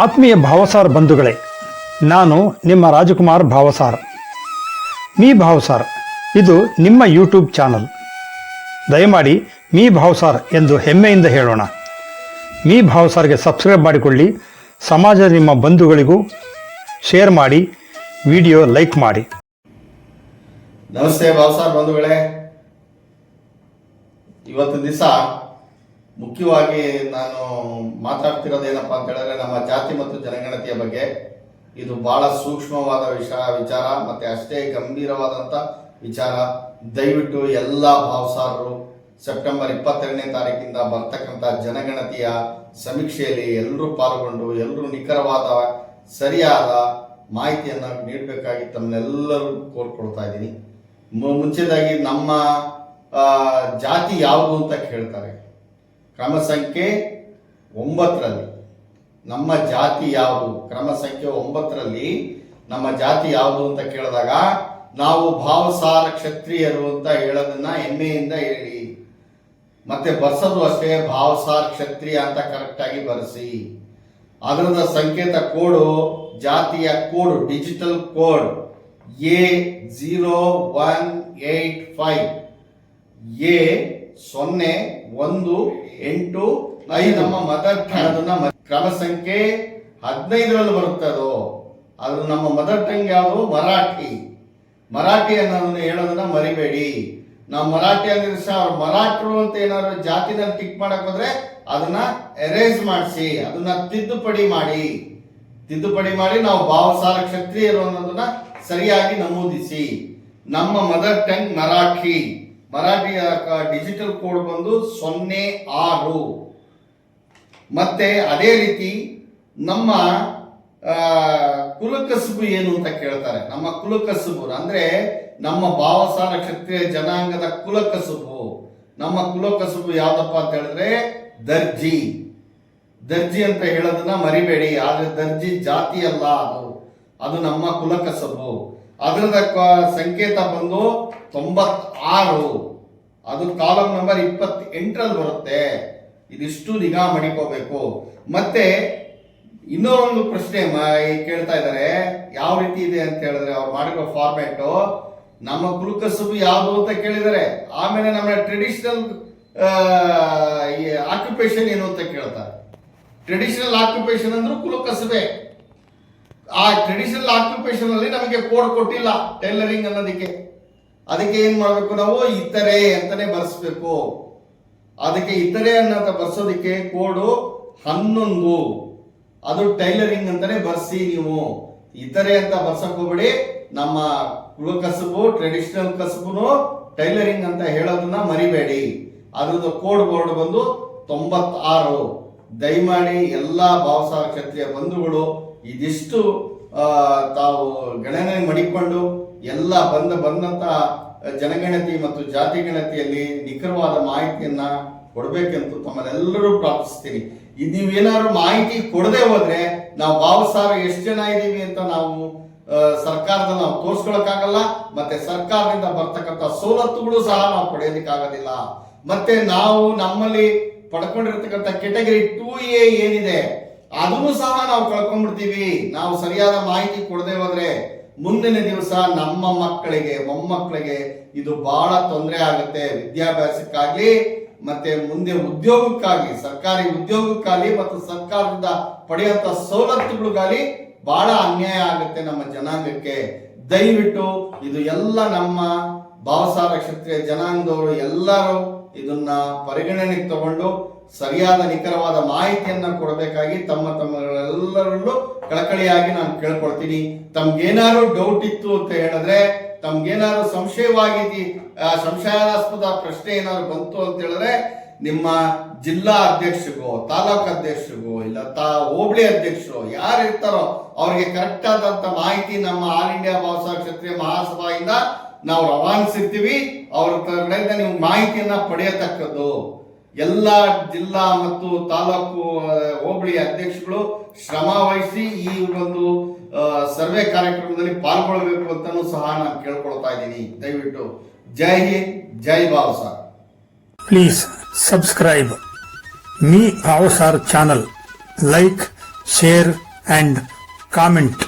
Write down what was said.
ಆತ್ಮೀಯ ಭಾವಸಾರ್ ಬಂಧುಗಳೇ, ನಾನು ನಿಮ್ಮ ರಾಜಕುಮಾರ್ ಭಾವಸಾರ್. ಮೀ ಭಾವಸಾರ್, ಇದು ನಿಮ್ಮ ಯೂಟ್ಯೂಬ್ ಚಾನಲ್. ದಯಮಾಡಿ ಮೀ ಭಾವಸಾರ್ ಎಂದು ಹೆಮ್ಮೆಯಿಂದ ಹೇಳೋಣ. ಮೀ ಭಾವಸಾರ್ಗೆ ಸಬ್ಸ್ಕ್ರೈಬ್ ಮಾಡಿಕೊಳ್ಳಿ ಸಮಾಜದ ನಿಮ್ಮ ಬಂಧುಗಳಿಗೂ ಶೇರ್ ಮಾಡಿ, ವಿಡಿಯೋ ಲೈಕ್ ಮಾಡಿ. ನಮಸ್ತೆ ಭಾವಸಾರ್ ಬಂಧುಗಳೇ. ಇವತ್ತು ದಿವಸ ಮುಖ್ಯವಾಗಿ ನಾನು ಮಾತಾಡ್ತಿರೋದೇನಪ್ಪ ಅಂತ ಹೇಳಿದ್ರೆ ನಮ್ಮ ಜಾತಿ ಮತ್ತು ಜನಗಣತಿಯ ಬಗ್ಗೆ. ಇದು ಬಹಳ ಸೂಕ್ಷ್ಮವಾದ ವಿಷಯ, ವಿಚಾರ, ಮತ್ತೆ ಅಷ್ಟೇ ಗಂಭೀರವಾದಂತ ವಿಚಾರ. ದಯವಿಟ್ಟು ಎಲ್ಲ ಭಾವಸಾರರು, ಸೆಪ್ಟೆಂಬರ್ ಇಪ್ಪತ್ತೆರಡನೇ ತಾರೀಕಿಂದ ಬರ್ತಕ್ಕಂಥ ಜನಗಣತಿಯ ಸಮೀಕ್ಷೆಯಲ್ಲಿ ಎಲ್ಲರೂ ಪಾಲ್ಗೊಂಡು, ಎಲ್ಲರೂ ನಿಖರವಾದ, ಸರಿಯಾದ ಮಾಹಿತಿಯನ್ನು ನೀಡಬೇಕಾಗಿ ತಮ್ಮನ್ನೆಲ್ಲರೂ ಕೋರ್ಕೊಳ್ತಾ ಇದ್ದೀನಿ. ಮುಂಚೆದಾಗಿ ನಮ್ಮ ಜಾತಿ ಯಾವುದು ಅಂತ ಕೇಳ್ತಾರೆ. ಕ್ರಮ ಸಂಖ್ಯೆ ಒಂಬತ್ತರಲ್ಲಿ. ನಮ್ಮ ಜಾತಿ ಯಾವುದು? ಕ್ರಮ ಸಂಖ್ಯೆ ಒಂಬತ್ತರಲ್ಲಿ ನಮ್ಮ ಜಾತಿ ಯಾವುದು ಅಂತ ಕೇಳಿದಾಗ, ನಾವು ಭಾವಸಾರ ಕ್ಷತ್ರಿಯರು ಅಂತ ಹೇಳೋದನ್ನ ಹೆಮ್ಮೆಯಿಂದ ಹೇಳಿ. ಮತ್ತೆ ಬರ್ಸೋದು ಅಷ್ಟೇ, ಭಾವಸಾರ ಕ್ಷತ್ರಿಯ ಅಂತ ಕರೆಕ್ಟಾಗಿ ಬರೆಸಿ. ಅದರದ ಸಂಕೇತ ಕೋಡು, ಜಾತಿಯ code digital code A zero one eight five A ಸೊನ್ನೆ ಒಂದು ಎಂಟು ಐದು. ನಮ್ಮ ಮದರ್ ಅದನ್ನ ಕ್ರಮ ಸಂಖ್ಯೆ ಹದಿನೈದರಲ್ಲಿ ಬರುತ್ತೆ ಅದು. ಅದು ನಮ್ಮ ಮದರ್ ಟಂಗ್ ಯಾವುದು? ಮರಾಠಿ. ಮರಾಠಿ ಅನ್ನೋದನ್ನ ಹೇಳೋದನ್ನ ಮರಿಬೇಡಿ. ನಾವು ಮರಾಠಿ ಅಂದ್ರೆ ಸಹ ಅವ್ರು ಮರಾಠರು ಅಂತ ಏನಾದ್ರು ಜಾತಿನಲ್ಲಿ ಟಿಕ್ ಮಾಡಕ್ ಹೋದ್ರೆ ಅದನ್ನ ಎರೇಸ್ ಮಾಡಿಸಿ, ಅದನ್ನ ತಿದ್ದುಪಡಿ ಮಾಡಿ. ತಿದ್ದುಪಡಿ ಮಾಡಿ ನಾವು ಭಾವಸಾರ ಕ್ಷತ್ರಿಯರು ಅನ್ನೋದನ್ನ ಸರಿಯಾಗಿ ನಮೂದಿಸಿ. ನಮ್ಮ ಮದರ್ ಟಂಗ್ ಮರಾಠಿ. ಮರಾಠಿಯ ಡಿಜಿಟಲ್ ಕೋಡ್ ಬಂದು ಸೊನ್ನೆ ಆರು? ಮತ್ತೆ ಅದೇ ರೀತಿ ನಮ್ಮ ಕುಲಕಸುಬು ಏನು ಅಂತ ಕೇಳ್ತಾರೆ? ನಮ್ಮ ಕುಲಕಸುಬು, ಅಂದ್ರೆ ನಮ್ಮ ಭಾವಸಾರ ಕ್ಷತ್ರಿಯ ಜನಾಂಗದ ಕುಲಕಸುಬು. ನಮ್ಮ ಕುಲಕಸುಬು ಯಾವ್ದಪ್ಪ ಅಂತ ಹೇಳಿದ್ರೆ ದರ್ಜಿ. ದರ್ಜಿ ಅಂತ ಹೇಳೋದನ್ನ ಮರಿಬೇಡಿ, ಆದ್ರೆ ದರ್ಜಿ ಜಾತಿ ಅಲ್ಲ ಅದು. ಅದು ನಮ್ಮ ಕುಲಕಸುಬು. ಅದರದ ಸಂಕೇತ ಬಂದು ತೊಂಬತ್ತಾರು. ಅದು ಕಾಲಮ್ ನಂಬರ್ ಇಪ್ಪತ್ತ್ ಎಂಟರಲ್ಲಿ ಬರುತ್ತೆ. ಇದಿಷ್ಟು ನಿಗಾ ಮಡಿಕೋಬೇಕು. ಮತ್ತೆ ಇನ್ನೂ ಒಂದು ಪ್ರಶ್ನೆ ಕೇಳ್ತಾ ಇದ್ದಾರೆ. ಯಾವ ರೀತಿ ಇದೆ ಅಂತ ಹೇಳಿದ್ರೆ ಅವ್ರು ಮಾಡಿರೋ ಫಾರ್ಮ್ಯಾಟ್ ನಮ್ಮ ಕುಲಕಸಬು ಯಾವುದು ಅಂತ ಕೇಳಿದ್ದಾರೆ. ಆಮೇಲೆ ನಮ್ಮ ಟ್ರೆಡಿಷನಲ್ ಆಕ್ಯುಪೇಷನ್ ಏನು ಅಂತ ಕೇಳ್ತಾರೆ ಟ್ರೆಡಿಷನಲ್ ಆಕ್ಯುಪೇಷನ್ ಅಂದ್ರೆ ಕುಲಕಸಬೆ ಆ ಟ್ರೆಡಿಷನಲ್ ಆಕ್ಯುಪೇಷನ್ ಅಲ್ಲಿ ನಮಗೆ ಕೋಡ್ ಕೊಟ್ಟಿಲ್ಲ ಟೈಲರಿಂಗ್ ಅನ್ನೋದಕ್ಕೆ. ಅದಕ್ಕೆ ಏನ್ ಮಾಡ್ಬೇಕು ನಾವು? ಇತರೆ ಅಂತಾನೆ ಬರ್ಸ್ಬೇಕು. ಅದಕ್ಕೆ ಇತರೆ ಅನ್ನೋಂತ ಬರ್ಸೋದಕ್ಕೆ ಕೋಡು ಹನ್ನೊಂದು. ಅದು ಟೈಲರಿಂಗ್ ಅಂತಾನೆ ಬರ್ಸಿ ನೀವು. ಇತರೆ ಅಂತ ಬರ್ಸಕ್ ಹೋಗ್ಬೇಡಿ. ನಮ್ಮ ಕುಲ ಕಸಬು ಟ್ರೆಡಿಷನಲ್ ಕಸಬುನು ಟೈಲರಿಂಗ್ ಅಂತ ಹೇಳೋದನ್ನ ಮರಿಬೇಡಿ. ಅದ್ರದ್ದು ಕೋಡ್ ಬೋರ್ಡ್ ಬಂದು ತೊಂಬತ್ತಾರು. ದಯಮಾಡಿ ಎಲ್ಲಾ ಭಾವಸಾರ ಕ್ಷತ್ರಿಯ ಬಂಧುಗಳು ಇದಿಷ್ಟು ತಾವು ಗಣನೆ ಮಾಡಿಕೊಂಡು ಎಲ್ಲ ಬಂದ ಬಂದಂತ ಜನಗಣತಿ ಮತ್ತು ಜಾತಿ ಗಣತಿಯಲ್ಲಿ ನಿಖರವಾದ ಮಾಹಿತಿಯನ್ನ ಕೊಡಬೇಕೆಂದು ತಮ್ಮನ್ನೆಲ್ಲರೂ ಪ್ರಾರ್ಥಿಸ್ತೀನಿ. ಇದು ನೀವೇನಾದ್ರು ಮಾಹಿತಿ ಕೊಡದೆ ಹೋದ್ರೆ ನಾವು ಭಾವಸಾರ ಎಷ್ಟು ಜನ ಇದ್ದೀವಿ ಅಂತ ನಾವು ಸರ್ಕಾರದ ನಾವು ತೋರ್ಸ್ಕೊಳಕ್ಕಾಗಲ್ಲ, ಮತ್ತೆ ಸರ್ಕಾರದಿಂದ ಬರ್ತಕ್ಕಂಥ ಸವಲತ್ತುಗಳು ಸಹ ನಾವು ಪಡೆಯೋದಕ್ಕಾಗೋದಿಲ್ಲ. ಮತ್ತೆ ನಾವು ನಮ್ಮಲ್ಲಿ ಪಡ್ಕೊಂಡಿರ್ತಕ್ಕಂಥ ಕೆಟಗರಿ ಟೂ ಎ ಏನಿದೆ, ಅದನ್ನು ಸಹ ನಾವು ಕಳ್ಕೊಂಡ್ಬಿಡ್ತೀವಿ. ನಾವು ಸರಿಯಾದ ಮಾಹಿತಿ ಕೊಡದೆ ಹೋದ್ರೆ ಮುಂದಿನ ದಿವಸ ನಮ್ಮ ಮಕ್ಕಳಿಗೆ, ಮೊಮ್ಮಕ್ಕಳಿಗೆ ಇದು ಬಹಳ ತೊಂದರೆ ಆಗುತ್ತೆ. ವಿದ್ಯಾಭ್ಯಾಸಕ್ಕಾಗ್ಲಿ, ಮತ್ತೆ ಮುಂದೆ ಉದ್ಯೋಗಕ್ಕಾಗಿ ಸರ್ಕಾರಿ ಉದ್ಯೋಗಕ್ಕಾಗಲಿ ಮತ್ತು ಸರ್ಕಾರದಿಂದ ಪಡೆಯುವಂತ ಸವಲತ್ತುಗಳಿಗಾಗಿ ಬಹಳ ಅನ್ಯಾಯ ಆಗುತ್ತೆ ನಮ್ಮ ಜನಾಂಗಕ್ಕೆ. ದಯವಿಟ್ಟು ಇದು ಎಲ್ಲ ನಮ್ಮ ಭಾವಸಾರ ಕ್ಷತ್ರಿಯ ಜನಾಂಗದವರು ಎಲ್ಲರೂ ಇದನ್ನ ಪರಿಗಣನೆಗೆ ತಗೊಂಡು ಸರಿಯಾದ ನಿಖರವಾದ ಮಾಹಿತಿಯನ್ನು ಕೊಡಬೇಕಾಗಿ ತಮ್ಮ ತಮ್ಮಗಳೆಲ್ಲರಲ್ಲೂ ಕಳಕಳಿಯಾಗಿ ನಾನು ಕೇಳ್ಕೊಳ್ತೀನಿ. ತಮ್ಗೇನಾದ್ರು ಡೌಟ್ ಇತ್ತು ಅಂತ ಹೇಳಿದ್ರೆ ತಮ್ಗೇನಾದ್ರು ಸಂಶಯವಾಗಿ ಆ, ಸಂಶಯಾಸ್ಪದ ಪ್ರಶ್ನೆ ಏನಾದ್ರು ಬಂತು ಅಂತ ಹೇಳಿದ್ರೆ ನಿಮ್ಮ ಜಿಲ್ಲಾ ಅಧ್ಯಕ್ಷರಿಗೋ ತಾಲೂಕು ಅಧ್ಯಕ್ಷರಿಗೋ ಇಲ್ಲ ತಾ ಹೋಬಳಿ ಅಧ್ಯಕ್ಷರು ಯಾರು ಇರ್ತಾರೋ ಅವ್ರಿಗೆ ಕರೆಕ್ಟ್ ಆದಂತ ಮಾಹಿತಿ ನಮ್ಮ ಆಲ್ ಇಂಡಿಯಾ ಭಾವಸಾ ಕ್ಷತ್ರಿಯ ಮಹಾಸಭಾಯಿಂದ ನಾವು ರವಾನಿಸಿರ್ತೀವಿ. ಅವ್ರ ಕಡೆಯಿಂದ ನೀವು ಮಾಹಿತಿಯನ್ನ ಪಡೆಯತಕ್ಕದ್ದು. ಎಲ್ಲ ಜಿಲ್ಲಾ ಮತ್ತು ತಾಲೂಕು ಹೋಬಳಿ ಅಧ್ಯಕ್ಷಗಳು ಶ್ರಮ ವಹಿಸಿ ಈ ಒಂದು ಸರ್ವೆ ಕಾರ್ಯಕ್ರಮದಲ್ಲಿ ಪಾಲ್ಗೊಳ್ಳಬೇಕು ಅಂತಲೂ ಸಹ ನಾನು ಕೇಳ್ಕೊಳ್ತಾ ಇದ್ದೀನಿ. ದಯವಿಟ್ಟು Jai Hind, Jai Bhavsar please subscribe Mee Bhavsar channel like share and comment.